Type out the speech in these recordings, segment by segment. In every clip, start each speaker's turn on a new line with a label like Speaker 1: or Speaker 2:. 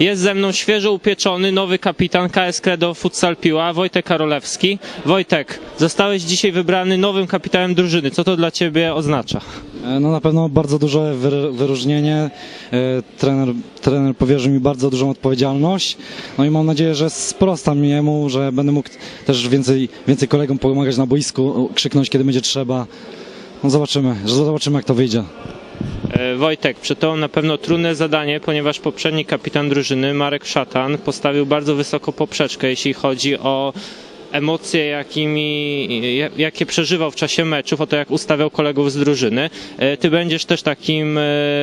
Speaker 1: Jest ze mną świeżo upieczony nowy kapitan KS Credo Futsal Piła, Wojtek Karolewski. Wojtek, zostałeś dzisiaj wybrany nowym kapitanem drużyny. Co to dla ciebie oznacza?
Speaker 2: E, No na pewno bardzo duże wyr- wyróżnienie. E, Trener, trener powierzył mi bardzo dużą odpowiedzialność. No i mam nadzieję, że sprostam jemu, że będę mógł też więcej, więcej kolegom pomagać na boisku, krzyknąć kiedy będzie trzeba. No zobaczymy, zobaczymy jak to wyjdzie.
Speaker 1: E, Wojtek, przed tobą na pewno trudne zadanie, ponieważ poprzedni kapitan drużyny, Marek Szatan, postawił bardzo wysoko poprzeczkę, jeśli chodzi o emocje, jakimi, ja- jakie przeżywał w czasie meczów, o to jak ustawiał kolegów z drużyny. E, Ty będziesz też takim e,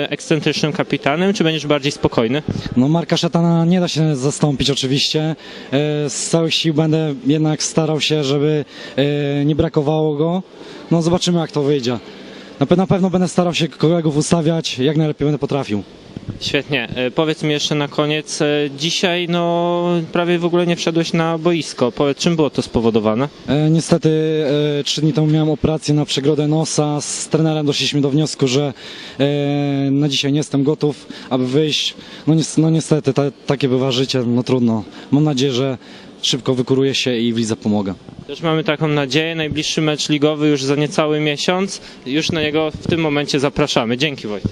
Speaker 1: ekscentrycznym kapitanem, czy będziesz bardziej spokojny?
Speaker 2: No Marka Szatana nie da się zastąpić oczywiście. Z całych sił będę jednak starał się, żeby nie brakowało go. No zobaczymy jak to wyjdzie. Na pe- Na pewno będę starał się kolegów ustawiać jak najlepiej będę potrafił.
Speaker 1: Świetnie. E, Powiedz mi jeszcze na koniec, e, dzisiaj no prawie w ogóle nie wszedłeś na boisko. Powiedz, czym było to spowodowane?
Speaker 2: E, Niestety e, trzy dni temu miałem operację na przegrodę nosa. Z trenerem doszliśmy do wniosku, że e, na dzisiaj nie jestem gotów, aby wyjść. No, nies- no niestety, ta, takie bywa życie, no trudno. Mam nadzieję, że szybko wykuruję się i w lidze pomogę.
Speaker 1: Też mamy taką nadzieję. Najbliższy mecz ligowy już za niecały miesiąc. Już na niego w tym momencie zapraszamy. Dzięki Wojtek.